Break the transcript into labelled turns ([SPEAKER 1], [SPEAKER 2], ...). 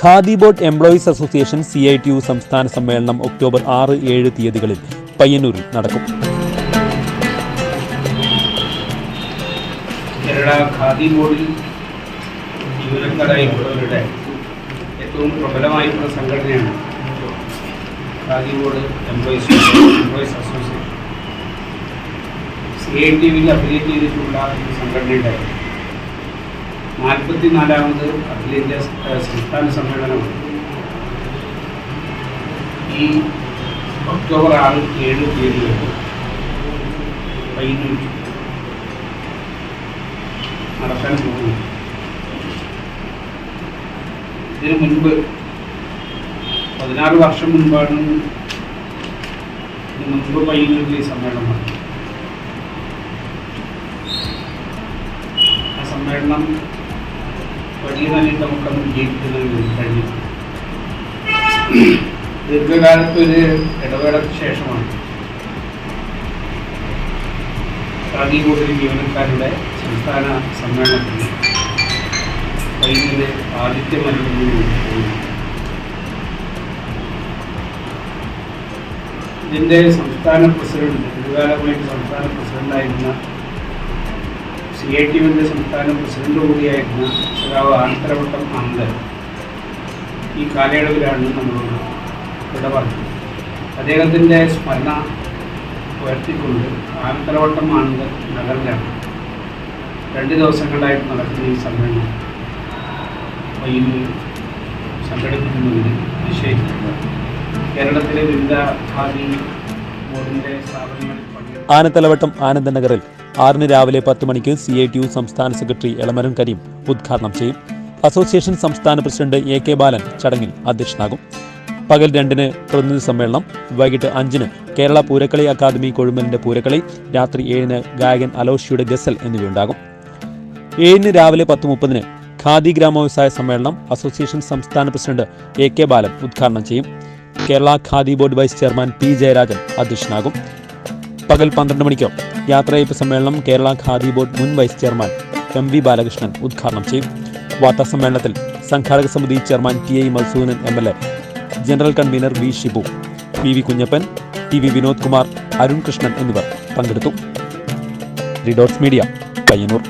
[SPEAKER 1] Khadi board employees association C I T U സംസ്ഥാന സമ്മേളനം October ആറ് ഏഴ് തീയതികളിൽ പയ്യന്നൂരിൽ നടക്കും.
[SPEAKER 2] കേരള ഖാദി ബോർഡിൽ ജീവനക്കാരായിട്ടുള്ളവരുടെ ഏറ്റവും പ്രബലമായിട്ടുള്ള സംഘടനയാണ് Khadi board employees employees association. C I T വിയിൽ അഫിലിയേറ്റ് ചെയ്തിട്ടുള്ള സംഘടനയുടെ നാൽപ്പത്തിനാലാമത് അഖിലേന്ത്യാ ഏഹ്, സംസ്ഥാന സമ്മേളനമാണ്. ഈ ഒക്ടോബർ ആറ് ഏഴ് തീയതികളിൽ പയ്യന്നൂർ നടക്കാൻ പോകുന്നു. ഇതിനു മുൻപ് പതിനാറ് വർഷം മുൻപാണ് ഇതിനു മുൻപ് പയ്യന്നൂരിൽ ഈ സമ്മേളനം നടന്നത്. ആ സമ്മേളനം വലിയ നിലയിൽ നമുക്കന്ന് വിജയിക്കുന്നതിന് വേണ്ടി ഒരു ദീർഘകാലത്തൊരു ഇടവേളയ്ക്ക് ശേഷമാണ് ഖാദി ബോർഡിലെ ജീവനക്കാരുടെ സംസ്ഥാന സമ്മേളനത്തിൽ വൈകിട്ട് ആദിത്യ നൽകുന്നു ഇതിന്റെ സംസ്ഥാന പ്രസിഡന്റ് ദീർഘകാലമായിട്ട് സംസ്ഥാന പ്രസിഡന്റായിരുന്ന സി ഐ ടി യുവിന്റെ സംസ്ഥാന പ്രസിഡന്റ് കൂടിയായിരുന്ന ശ്രാവ് ആനത്തരവട്ടം അനന്തൻ ഈ കാലയളവിലാണ് നമ്മളോട് വിട പറഞ്ഞത്. അദ്ദേഹത്തിന്റെ സ്മരണ ഉയർത്തിക്കൊണ്ട് ആനത്തലവട്ടം ആനന്ദൻ നഗറിലാണ്. രണ്ട് ദിവസങ്ങളായിട്ട് നടക്കുന്ന ഈ സമ്മേളനം ഇന്ന് സംഘടിപ്പിക്കുന്നതിന് നിശ്ചയിച്ചിട്ടുണ്ട്. കേരളത്തിലെ വിവിധ ഖാദി ബോർഡിന്റെ സ്ഥാപനങ്ങളിൽ
[SPEAKER 1] ആനത്തലവട്ടം ആനന്ദനഗറിൽ ആറിന് രാവിലെ പത്ത് മണിക്ക് സി ഐ ടി യു സംസ്ഥാന സെക്രട്ടറി എളമരം കരീം ഉദ്ഘാടനം ചെയ്യും. അസോസിയേഷൻ സംസ്ഥാന പ്രസിഡന്റ് എ കെ ബാലൻ ചടങ്ങിൽ അധ്യക്ഷനാകും. പകൽ രണ്ടിന് പ്രതിനിധി സമ്മേളനം വൈകിട്ട് അഞ്ചിന് കേരള പൂരക്കളി അക്കാദമി കൊഴുമ്പലിന്റെ പൂരക്കളി രാത്രി ഏഴിന് ഗായകൻ അലോഷിയുടെ ഗസൽ എന്നിവയുണ്ടാകും. ഏഴിന് രാവിലെ പത്ത് മുപ്പതിന് ഖാദി ഗ്രാമവ്യവസായ സമ്മേളനം അസോസിയേഷൻ സംസ്ഥാന പ്രസിഡന്റ് എ കെ ബാലൻ ഉദ്ഘാടനം ചെയ്യും. Kerala Khadi board vice chairman P Jayarajan അധ്യക്ഷനാകും. പകൽ പന്ത്രണ്ട് മണിക്ക് യാത്രയയപ്പ് സമ്മേളനം കേരള ഖാദി ബോർഡ് മുൻ vice chairman M V Balakrishnan ഉദ്ഘാടനം ചെയ്യും. വാർത്താ സമ്മേളനത്തിൽ സംഘാടക സമിതി chairman T I Madhusoodanan M L A general convener V Shibu P V Kunhappan T V Vinod Kumar Arun Krishnan എന്നിവർ പങ്കെടുത്തു. Redots media Payyanur.